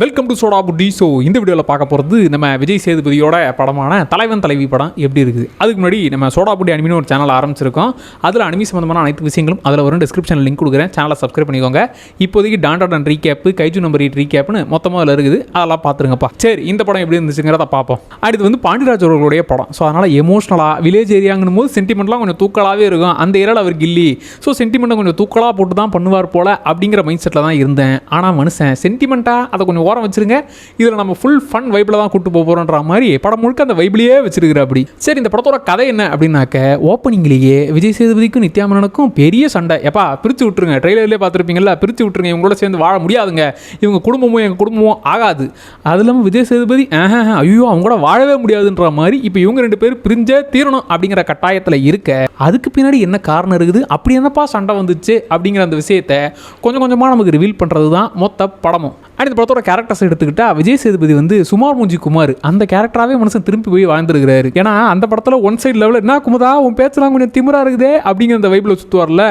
Welcome to soda Putti so இந்த வீடியோவில் பார்க்க போகிறது நம்ம விஜய் சேதுபதியோட படமான தலைவன் தலைவி படம் எப்படி இருக்குது? அதுக்கு முன்னாடி நம்ம சோடா புட்டி அனிமின்னு ஒரு சேனல் ஆரம்பிச்சிருக்கோம். அதில் அனிமி சம்மந்தமான அனைத்து விஷயங்களும் அதில் வரும் டிஸ்கிரிப்ஷனில் லிங்க் கொடுக்குறேன். சேனலை சப்ஸ்கிரைப் பண்ணிக்கோங்க. இப்போதைக்கு Dandadan recap Kaiju number eight ரீகேப்னு மொத்தமாக அதில் இருக்குது. அதெல்லாம் பார்த்துருங்கப்பா. சரி இந்த படம் எப்படி இருந்துச்சுங்கிறத பார்ப்போம். அடுத்து வந்து பாண்டியராஜ் அவர்களுடைய படம். ஸோ அதனால் எமோஷனலாக வில்லேஜ் ஏரியாங்கும் போது சென்டிமெண்ட்லாம் கொஞ்சம் தூக்கலாகவே இருக்கும். அந்த ஏரியாவில் அவர் கில்லி. ஸோ சென்டிமெண்ட்டை கொஞ்சம் தூக்கலாக போட்டு தான் பண்ணுவார் போல அப்படிங்கிற மைண்ட் செட்டில் தான் இருந்தேன். ஆனால் மனுஷன் சென்டிமெண்ட்டாக அதை கொஞ்சம் ஓரம் வச்சுருங்க. இதில் நம்ம ஃபுல் ஃபன் வைப்பில் தான் கூட்டு போக போகிறோன்ற மாதிரி படம் முழுக்க அந்த வைப்லேயே வச்சிருக்கிற அப்படி. சரி இந்த படத்தோட கதை என்ன அப்படின்னாக்க ஓப்பனிங்லேயே விஜய் சேதுபதிக்கும் நித்யாமனனுக்கும் பெரிய சண்டை. எப்பா பிரித்து விட்டுருங்க. ட்ரெய்லர்லேயே பார்த்துருப்பீங்கல்ல பிரித்து விட்டுருங்க. இவங்களோட சேர்ந்து வாழ முடியாதுங்க. இவங்க குடும்பமும் எங்கள் குடும்பமும் ஆகாது. அது இல்லாமல் விஜய் சேதுபதி ஆஹா ஐயோ அவங்க கூட வாழவே முடியாதுன்ற மாதிரி இப்போ இவங்க ரெண்டு பேரும் பிரிஞ்சே தீரணும் அப்படிங்கிற கட்டாயத்தில் இருக்க அதுக்கு பின்னாடி என்ன காரணம் இருக்குது? அப்படி என்னப்பா சண்டை வந்துச்சு அப்படிங்கிற அந்த விஷயத்தை கொஞ்சம் கொஞ்சமாக நமக்கு ரிவீல் பண்ணுறது தான் மொத்த படமும். அடுத்த படத்தோட கேரக்டர்ஸ் எடுத்துக்கிட்டா விஜய் சேதுபதி வந்து சுமார் மூஞ்சி குமார். அந்த கேரக்டராகவே மனுஷன் திரும்பி போய் வாழ்ந்துருக்கிறாரு. ஏன்னா அந்த படத்தில் ஒன் சைடு லெவலில் என்ன குமுதா உன் பேச்செல்லாம் கொஞ்சம் திமிரா இருக்குதே அப்படிங்கிற அந்த வைப்பில் சுற்றுவார்ல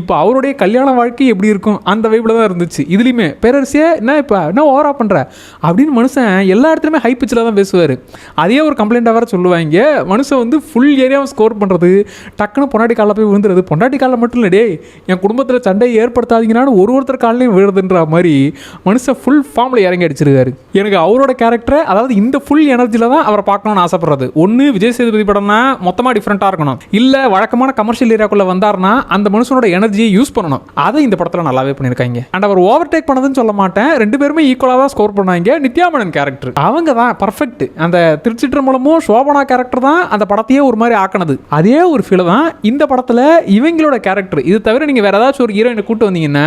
இப்போ அவருடைய கல்யாண வாழ்க்கை எப்படி இருக்கும்? அந்த வைப்பில் தான் இருந்துச்சு. இதுலேயுமே பேரரசியே என்ன இப்போ? என்ன ஓவரா பண்ணுற அப்படின்னு மனுஷன் எல்லா இடத்துலையுமே ஹை பிச்சில் தான் பேசுவார். அதே ஒரு கம்ப்ளைண்ட்டாக வேறு சொல்லுவாங்க. மனுஷன் வந்து ஃபுல் ஏரியாவும் ஸ்கோர் பண்ணுறது டக்குன்னு பொண்டாட்டி காலில் போய் விழுந்துருது பொண்டாட்டி காலில் மட்டும் இல்லை டே என் குடும்பத்தில் சண்டையை ஏற்படுத்தாதீங்கன்னாலும் ஒரு ஒருத்தர் காலையும் விழுதுன்ற மாதிரி மனுஷன் ஃபுல் ஃபார்மில் இறங்கி அடிச்சிருக்காரு. எனக்கு அவரோட கேரக்டரை அதாவது இந்த ஃபுல் எனர்ஜியில் தான் அவரை பார்க்கணும்னு ஆசைப்படுறது. ஒன்று விஜய் சேதுபதி படம்னா மொத்தமாக டிஃப்ரெண்ட்டாக இருக்கணும். இல்லை வழக்கமான கமர்ஷியல் ஏரியாக்குள்ளே வந்தார்னா அந்த மனுஷனோட எனர்ஜியை யூஸ் பண்ணணும். அதை இந்த படத்தில் நல்லாவே பண்ணியிருக்காங்க. அண்ட் அவர் ஓவர் டேக் பண்ணதுன்னு சொல்ல மாட்டேன். ரெண்டு பேருமே ஈக்குவலாக தான் ஸ்கோர் பண்ணாங்க நித்யாமனன் கேரக்டர் அவங்க தான் பர்ஃபெக்ட் அந்த திருச்சிற்றம்பலமும் சோபனா கேரக்டர் தான் அந்த படத்தையே ஒரு மாதிரி ஆக்கினது. அதே ஒரு ஃபீல் தான் இந்த படத்தில் இவங்களோட கேரக்டர் இது தவிர நீங்கள் வேறு ஏதாச்சும் ஒரு ஹீரோயினை கூப்பிட்டு வந்தீங்கன்னா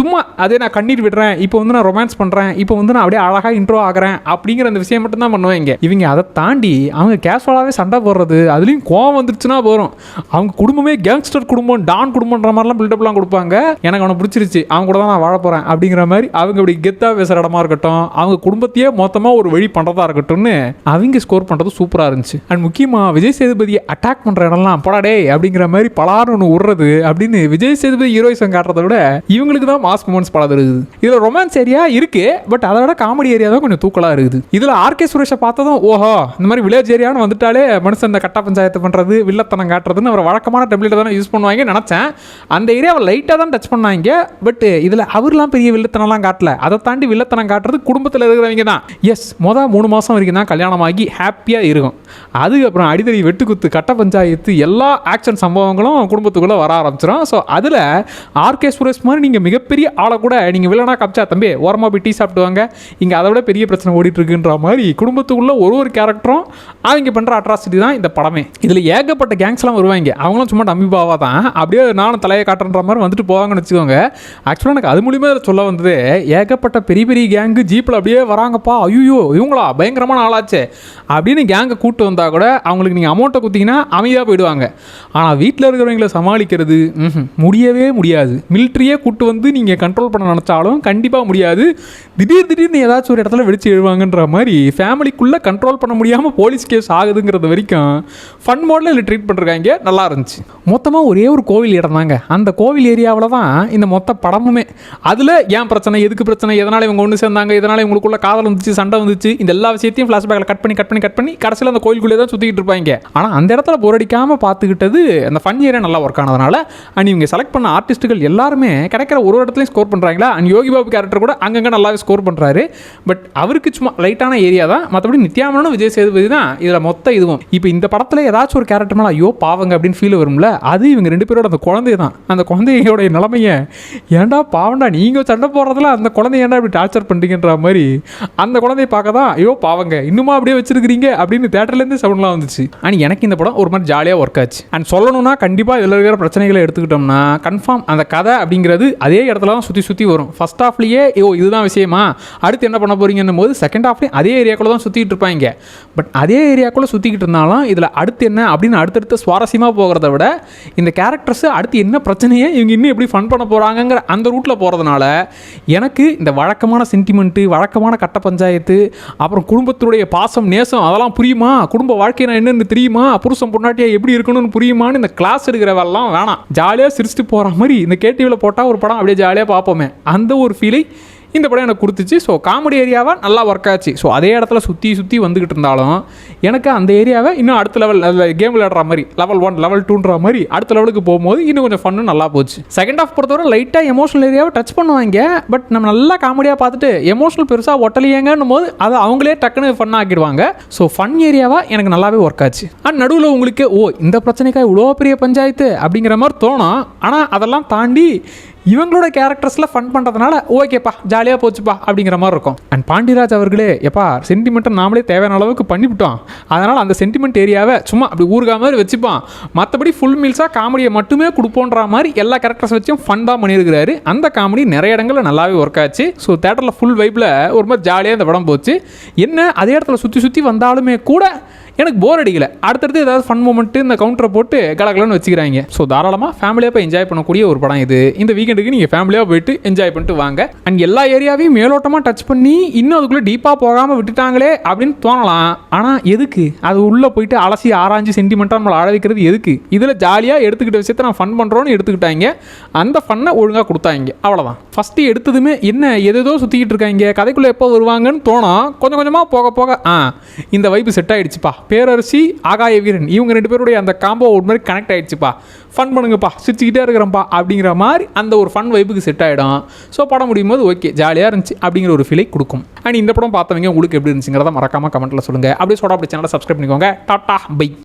சும்மா அதே நான் கண்ணீர் விடுறேன். இப்போ வந்து நான் ரொமான்ஸ் பண்ணுறேன் இப்போ வந்து நான் அப்படியே அழகாக இன்ட்ரோ ஆகிறேன் அப்படிங்கிற அந்த விஷயம் மட்டும் தான் பண்ணுவாங்க இவங்க அதை தாண்டி அவங்க கேஷுவலாகவே சண்டை போடுறது அதுலேயும் கோவம் வந்துருச்சுன்னா போகிறோம் அவங்க குடும்பமே கேங்ஸ்டர் குடும்பம் டான் குடும்பன்ற மாதிரிலாம் பில்டப்லாம் கொடுப்பாங்க. எனக்கு அவனை பிடிச்சிருச்சு அவங்க கூட தான் நான் வாழ போகிறேன் அப்படிங்கிற மாதிரி அவங்க இப்படி கெத்தாக பேசுகிற இடமா இருக்கட்டும் அவங்க குடும்பத்தையே மொத்தமாக ஒரு வழி பண்ணுறதா இருக்கட்டும்னு அவங்க ஸ்கோர் பண்ணுறது சூப்பராக இருந்துச்சு. அண்ட் முக்கியமாக விஜய் சேதுபதியை அட்டாக் பண்ணுற இடம்லாம் படாடே அப்படிங்கிற மாதிரி பலாரும் ஒன்று விடுறது அப்படின்னு விஜய் சேதுபதி ஹீரோயிசம் காட்டுறத விட இவங்களுக்கு தான் மாஸ் மூமெண்ட்ஸ் படம் இருக்குது இதில் ரொமான்ஸ் ஏரியா இருக்கு பட் அதை விட காமெடி ஏரியா தான் கொஞ்சம் தூக்கலாக இருக்குது. இதில் ஆர்கே சுரேஷை பார்த்ததும் ஓஹோ இந்த மாதிரி வில்லேஜ் ஏரியான்னு வந்துட்டாலே மனுஷன் இந்த கட்ட பஞ்சாயத்து பண்ணுறது வில்லத்தனம் காட்டுறதுன்னு அவர் வழக்கமான டெம்ப்ளேட்டை தானே யூஸ் பண்ணுவாங்க நினச்சேன். அந்த ஏரியாவை லைட்டாக தான் டச் பண்ணாங்க பட் இதில் அவர்லாம் பெரிய வில்லத்தனம்லாம் காட்டல. அதை தாண்டி வில்லத்தனம் காட்டுறது குடும்பத்தில் இருக்கிறவங்க தான். எஸ் மொதல் மூணு மாதம் வரைக்கும் தான் கல்யாணம் ஆகி ஹாப்பியாக இருக்கும். அதுக்கப்புறம் அடிதடி வெட்டுக்குத்து கட்ட பஞ்சாயத்து எல்லா ஆக்ஷன் சம்பவங்களும் குடும்பத்துக்குள்ளே வர ஆரம்பிச்சிடும் ஸோ அதில் ஆர்கே சுரேஷ் மாதிரி நீங்கள் மிகப்பெரிய ஆளை கூட நீங்கள் வில்லனா கப்ச்சா தம்பி ஓரமாக போய் டீ சாப்பிடுவாங்க. இங்கே அதை விட பெரிய பிரச்சனை ஓடிட்டுருக்குன்ற மாதிரி குடும்பத்துக்குள்ள ஒரு ஒரு கேரக்டரும் அவங்க பண்ணுற அட்ராசிட்டி தான் இந்த படமே. இதில் ஏகப்பட்ட கேங்ஸ்லாம் வருவாங்க. அவங்களும் சும்மா டம்மிபாவாக தான். அப்படியே நானும் தலையை காட்டுன்ற மாதிரி வந்துட்டு போவாங்கன்னு வச்சுக்கோங்க. ஆக்சுவலாக எனக்கு அது மூலியமாக சொல்ல வந்தது ஏகப்பட்ட பெரிய பெரிய கேங்கு ஜீப்பில் அப்படியே வராங்கப்பா. ஐயோ இவங்களா? பயங்கரமான ஆளாச்சே. அப்படின்னு கேங்கை கூட்டு வந்தால் கூட அவங்களுக்கு நீங்கள் அமௌண்ட்டை கொடுத்தீங்கன்னா அமைதியாக போயிடுவாங்க. ஆனால் வீட்டில் இருக்கிறவங்கள சமாளிக்கிறது முடியவே முடியாது. மிலிட்ரியே கூட்டு வந்து நீங்கள் கண்ட்ரோல் பண்ண நினச்சாலும் கண்டிப்பாக முடியாது. திடீர் திடீர்னு ஏதாச்சும் ஒரு இடத்துல வெடிச்சு எழுவாங்கன்ற மாதிரி ஃபேமிலிக்குள்ளே கண்ட்ரோல் பண்ண முடியாமல் போலீஸ் கேஸ் ஆகுதுங்கிறது வரைக்கும் ஃபன் மோடில் இல்லை ட்ரீட் பண்ணிருக்காங்க. நல்லா இருந்துச்சு. மொத்தமாக ஒரே ஒரு கோவில் இடம் தாங்க. அந்த கோவில் ஏரியாவில் தான் இந்த மொத்த படமுமே. அதில் ஏன் பிரச்சனை? எதுக்கு பிரச்சனை? எதனால் இவங்க ஒன்று சேர்ந்தாங்க? இதனால் இவங்களுக்குள்ள காதல் வந்துச்சு சண்டை வந்துச்சு? இந்த எல்லா விஷயத்தையும் ஃப்ளாஷ்பேக்கில் கட் பண்ணி கட் பண்ணி கட் பண்ணி கடைசியில் அந்த கோயிலுக்குள்ளே தான் சுற்றிக்கிட்டு இருப்பாங்க. ஆனால் அந்த இடத்துல போரடிக்காமல் பார்த்துக்கிட்டது அந்த ஃபன் ஏரியா நல்லா ஒர்க் ஆனதுனால அண்ட் இவங்க செலக்ட் பண்ண ஆர்டிஸ்ட்டுகள் எல்லாருமே கிடைக்கிற ஒரு ஒரு இடத்துலையும் ஸ்கோர் பண்ணுறாங்களா அண்ட் யோகி பாபு கேரக்டர் கூட அங்கே அங்கங்கே நல்லாவே ஸ்கோர் பண்ணுறாரு பட் அவருக்கு சும்மா லைட்டான ஏரியா தான். மற்றபடி நித்யாமனும் விஜய் சேதுபதி தான் இதில் மொத்த இதுவும். இப்போ இந்த படத்தில் ஏதாச்சும் ஒரு கேரக்டர் மேலே ஐயோ பாவங்க அப்படின்னு ஃபீல் வரும்ல அது இவங்க ரெண்டு பேரோட அந்த குழந்தை தான். அந்த குழந்தையோடைய நிலைமையை ஏன்டா பாவண்டா நீங்கள் சண்டை போடுறதுல அந்த குழந்தைய ஏன்டா இப்படி டார்ச்சர் பண்ணுறீங்கன்ற மாதிரி அந்த குழந்தைய பார்க்க தான் ஐயோ பாவங்க இன்னுமா அப்படியே வச்சிருக்கிறீங்க? அப்படின்னு தேட்டர்லேருந்து சவுண்ட்லாம் வந்துச்சு. அண்ட் எனக்கு இந்த படம் ஒரு மாதிரி ஜாலியாக ஒர்க் ஆச்சு. அண்ட் சொல்லணும்னா கண்டிப்பாக இதில் இருக்கிற பிரச்சனைகளை எடுத்துக்கிட்டோம்னா கன்ஃபார்ம் அந்த கதை அப்படிங்கிறது அதே இடத்துல தான் சுற்றி சுற்றி வரும். ஃபர்ஸ்ட் ஹாஃப்லேயே ஓ இதுதான் விஷயமா? அடுத்து என்ன பண்ண போறீங்கன்னு போது செகண்ட் ஹாஃப்லேயும் அதே ஏரியாக்குள்ளே தான் சுற்றிக்கிட்டு இருப்பாங்க. பட் அதே ஏரியாக்குள்ளே சுற்றிக்கிட்டு இருந்தாலும் இதில் அடுத்து என்ன அப்படின்னு அடுத்தடுத்து சுவாரஸ்யமாக போகிறத விட இந்த கேரக்டர்ஸ் அடுத்து என்ன பிரச்சனையை இவங்க இன்னும் எப்படி ஃபன் பண்ண போகிறாங்கங்கிற அந்த ரூட்டில் போகிறதுனால எனக்கு இந்த வழக்கமான சென்டிமெண்ட்டு வழக்கமான கட்ட பஞ்சாயத்து அப்புறம் குடும்பத்துடைய பாசம் நேசம் அதெல்லாம் புரியுமா? குடும்ப வாழ்க்கை நான் என்னென்னு தெரியுமா? புருஷன் பொண்டாட்டியாக எப்படி இருக்கணும்னு புரியுமான்னு இந்த கிளாஸ் எடுக்கிறவெல்லாம் வேணாம். ஜாலியாக சிரிச்சுட்டு போகிற மாதிரி இந்த கேடிவியில் போட்டால் ஒரு படம் அப்படியே ஜாலியாக பார்ப்போமே. அந்த ஒரு ஃபீலை இந்த படம் எனக்கு கொடுத்துச்சு. ஸோ காமெடி ஏரியாவாக நல்லா ஒர்க் ஆச்சு. ஸோ அதே இடத்துல சுற்றி சுற்றி வந்துக்கிட்டு இருந்தாலும் எனக்கு அந்த ஏரியாவை இன்னும் அடுத்த லெவல் கேம் விளையாடுற மாதிரி லெவல் ஒன் லெவல் டூன்ற மாதிரி அடுத்த லெவலுக்கு போகும்போது இன்னும் கொஞ்சம் ஃபன்னு நல்லா போச்சு. செகண்ட் ஆஃப் பொறுத்தவரை லைட்டாக எமோஷனல் ஏரியாவை டச் பண்ணுவாங்க. பட் நம்ம நல்லா காமெடியாக பார்த்துட்டு எமோஷனல் பெருசாக ஒட்டலையேங்கன்னும் போது அதை அவங்களே டக்குன்னு ஃபன் ஆக்கிடுவாங்க. ஸோ ஃபன் ஏரியாவாக எனக்கு நல்லாவே ஒர்க் ஆச்சு. அண்ட் நடுவில் உங்களுக்கு ஓ இந்த பிரச்சனைக்காக இவ்வளோ பெரிய பஞ்சாயத்து? அப்படிங்கிற மாதிரி தோணும். ஆனால் அதெல்லாம் தாண்டி இவங்களோட கேரக்டர்ஸில் ஃபன் பண்ணுறதுனால ஓகேப்பா ஜாலியாக போச்சுப்பா அப்படிங்கிற மாதிரி இருக்கும். அண்ட் பாண்டியராஜ் அவர்களே எப்பா சென்டிமெண்ட்டை நாமளே தேவையான அளவுக்கு பண்ணிவிட்டோம். அதனால் அந்த சென்டிமெண்ட் ஏரியாவை சும்மா அப்படி ஊறுகா மாதிரி வச்சுப்பான். மற்றபடி ஃபுல் மீல்ஸாக காமெடியை மட்டுமே கொடுப்போன்ற மாதிரி எல்லா கேரக்டர்ஸ் வச்சும் ஃபன் தான் பண்ணியிருக்கிறாரு. அந்த காமெடி நிறைய இடங்களில் நல்லாவே ஒர்க் ஆச்சு. ஸோ தேட்டரில் ஃபுல் வைப்பில் ஒரு மாதிரி ஜாலியாக இந்த படம் போச்சு. என்ன அதே இடத்துல சுற்றி சுற்றி வந்தாலுமே கூட எனக்கு போர் அடிக்கல. அடுத்தடுத்து ஏதாவது ஃபன் மூமெண்ட்டு இந்த கவுண்டரை போட்டு கலகலன்னு வச்சுக்கிறாங்க. ஸோ தாராளமாக ஃபேமிலியாக போய் என்ஜாய் பண்ணக்கூடிய ஒரு படம் இது. இந்த வீக்கெண்டுக்கு நீங்கள் ஃபேமிலியாக போயிட்டு என்ஜாய் பண்ணிட்டு வாங்க. அண்ட் எல்லா ஏரியாவையும் மேலோட்டமாக டச் பண்ணி இன்னும் அதுக்குள்ளே டீப்பாக போகாமல் விட்டுட்டாங்களே அப்படின்னு தோணலாம். ஆனால் எதுக்கு? அது உள்ளே போயிட்டு அலசி ஆராய்ஞ்சு சென்டிமெண்ட்டாக நம்மளை ஆழ வைக்கிறது எதுக்கு? இதில் ஜாலியாக எடுத்துக்கிட்ட விஷயத்தை நான் ஃபன் பண்ணுறோன்னு எடுத்துக்கிட்டாங்க. அந்த ஃபன்னை ஒழுங்காக கொடுத்தாங்க. அவ்வளோதான் ஃபஸ்ட்டு எடுத்ததுமே என்ன எதேதோ சுற்றிக்கிட்டு இருக்காங்க. கதைக்குள்ளே எப்போ வருவாங்கன்னு தோணும். கொஞ்சம் கொஞ்சமாக போக போக ஆ இந்த வைப்பு செட் ஆகிடுச்சுப்பா பேரரசி ஆகாய வீரன். இவங்க ரெண்டு பேருடைய அந்த காம்போ ஒரு மாதிரி கனெக்ட் ஆகிடுச்சுப்பா ஃபன் பண்ணுங்கப்பா. சிரிச்சுக்கிட்டே இருக்கிறேன்ப்பா அப்படிங்கிற மாதிரி அந்த ஒரு ஃபன் வைப்புக்கு செட் ஆகிடும் ஸோ படம் முடியும் போது ஓகே ஜாலியாக இருந்துச்சு அப்படிங்கிற ஒரு ஃபீலை கொடுக்கும். அண்ட் இந்த படம் பார்த்தவங்க உங்களுக்கு எப்படி இருந்துச்சுங்கிறத மறக்காமல் கமெண்ட்டில் சொல்லுங்கள் அப்படியே சோடா அப்படி சேனலை சப்ஸ்கிரைப் பண்ணிக்கோங்க. Tata bye